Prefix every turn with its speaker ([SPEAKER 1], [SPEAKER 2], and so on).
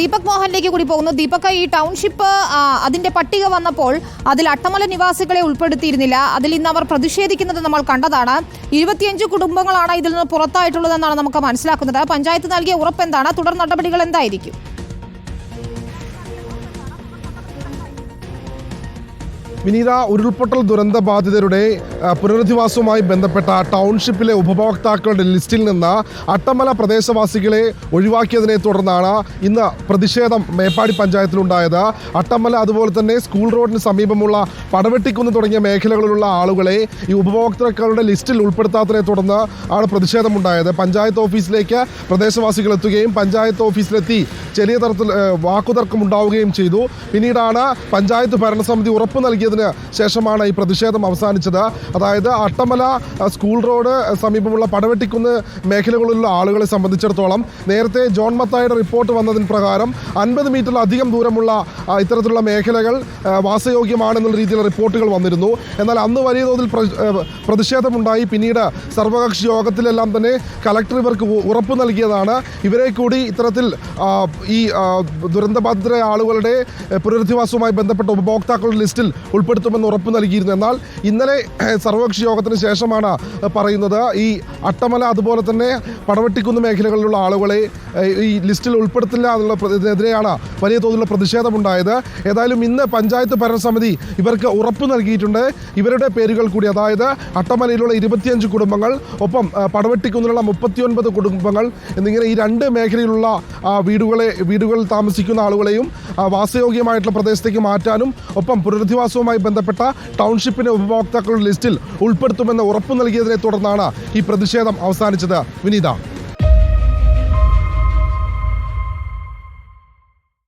[SPEAKER 1] ദീപക് മോഹനിലേക്ക് കൂടി പോകുന്നു. ദീപക് ഈ ടൗൺഷിപ്പ് അതിന്റെ പട്ടിക വന്നപ്പോൾ അതിൽ അട്ടമല നിവാസികളെ ഉൾപ്പെടുത്തിയിരുന്നില്ല. അതിൽ ഇന്ന് അവർ പ്രതിഷേധിക്കുന്നത് നമ്മൾ കണ്ടതാണ്. ഇരുപത്തിയഞ്ച് കുടുംബങ്ങളാണ് ഇതിൽ നിന്ന് പുറത്തായിട്ടുള്ളതെന്നാണ് നമുക്ക് മനസ്സിലാക്കുന്നത്. പഞ്ചായത്ത് നൽകിയ ഉറപ്പ് എന്താണ്? തുടർ നടപടികൾ എന്തായിരിക്കും?
[SPEAKER 2] വിനീത ഉരുൾപൊട്ടൽ ദുരന്ത ബാധിതരുടെ പുനരധിവാസവുമായി ബന്ധപ്പെട്ട ടൗൺഷിപ്പിലെ ഉപഭോക്താക്കളുടെ ലിസ്റ്റിൽ നിന്ന് അട്ടമല പ്രദേശവാസികളെ ഒഴിവാക്കിയതിനെ തുടർന്നാണ് ഇന്ന് പ്രതിഷേധം മേപ്പാടി പഞ്ചായത്തിലുണ്ടായത്. അട്ടമല അതുപോലെ തന്നെ സ്കൂൾ റോഡിന് സമീപമുള്ള പടവെട്ടിക്കുന്ന് തുടങ്ങിയ മേഖലകളിലുള്ള ആളുകളെ ഈ ഉപഭോക്താക്കളുടെ ലിസ്റ്റിൽ ഉൾപ്പെടുത്താത്തതിനെ തുടർന്ന് ആണ് പ്രതിഷേധമുണ്ടായത്. പഞ്ചായത്ത് ഓഫീസിലേക്ക് പ്രദേശവാസികൾ എത്തുകയും പഞ്ചായത്ത് ഓഫീസിലെത്തി ചെറിയ തരത്തിൽ വാക്കുതർക്കം ഉണ്ടാവുകയും ചെയ്തു. പിന്നീടാണ് പഞ്ചായത്ത് ഭരണസമിതി ഉറപ്പ് നൽകിയതിന് ശേഷമാണ് ഈ പ്രതിഷേധം അവസാനിച്ചത്. അതായത് അട്ടമല സ്കൂൾ റോഡ് സമീപമുള്ള പടവെട്ടിക്കുന്ന് മേഖലകളിലുള്ള ആളുകളെ സംബന്ധിച്ചിടത്തോളം നേരത്തെ ജോൺ മത്തായുടെ റിപ്പോർട്ട് വന്നതിന് പ്രകാരം അൻപത് മീറ്ററിലധികം ദൂരമുള്ള ഇത്തരത്തിലുള്ള മേഖലകൾ വാസയോഗ്യമാണെന്നുള്ള രീതിയിലുള്ള റിപ്പോർട്ടുകൾ വന്നിരുന്നു. എന്നാൽ അന്ന് വലിയ തോതിൽ പ്രതിഷേധമുണ്ടായി. പിന്നീട് സർവകക്ഷി യോഗത്തിലെല്ലാം തന്നെ കലക്ടർ ഇവർക്ക് ഉറപ്പ് നൽകിയതാണ്. ഇവരെ കൂടി ഇത്തരത്തിൽ ഈ ദുരന്തബാധിതരായ ആളുകളുടെ പുനരധിവാസവുമായി ബന്ധപ്പെട്ട ഉപഭോക്താക്കളുടെ ലിസ്റ്റിൽ ഉൾപ്പെടുത്തുമെന്ന് ഉറപ്പ് നൽകിയിരുന്നു. എന്നാൽ ഇന്നലെ സർവകക്ഷി യോഗത്തിന് ശേഷമാണ് പറയുന്നത്. ഈ അട്ടമല അതുപോലെ തന്നെ പടവെട്ടിക്കുന്ന് മേഖലകളിലുള്ള ആളുകളെ ഈ ലിസ്റ്റിൽ ഉൾപ്പെടുത്തില്ല എന്നുള്ള എതിരെയാണ് വലിയ തോതിലുള്ള പ്രതിഷേധമുണ്ടായത്. ഏതായാലും ഇന്ന് പഞ്ചായത്ത് ഭരണസമിതി ഇവർക്ക് ഉറപ്പ് നൽകിയിട്ടുണ്ട്. ഇവരുടെ പേരുകൾ കൂടി അതായത് അട്ടമലയിലുള്ള ഇരുപത്തിയഞ്ച് കുടുംബങ്ങൾ ഒപ്പം പടവെട്ടിക്കുന്നിലുള്ള മുപ്പത്തിയൊൻപത് കുടുംബങ്ങൾ എന്നിങ്ങനെ ഈ രണ്ട് മേഖലയിലുള്ള വീടുകളെ വീടുകളിൽ താമസിക്കുന്ന ആളുകളെയും വാസയോഗ്യമായിട്ടുള്ള പ്രദേശത്തേക്ക് മാറ്റാനും ഒപ്പം പുനരധിവാസവുമായി ബന്ധപ്പെട്ട ടൗൺഷിപ്പിന്റെ ഉപഭോക്താക്കളുടെ ലിസ്റ്റിൽ ഉൾപ്പെടുത്തുമെന്ന് ഉറപ്പു നൽകിയതിനെ തുടർന്നാണ് ഈ പ്രതിഷേധം അവസാനിച്ചത്. വിനീത.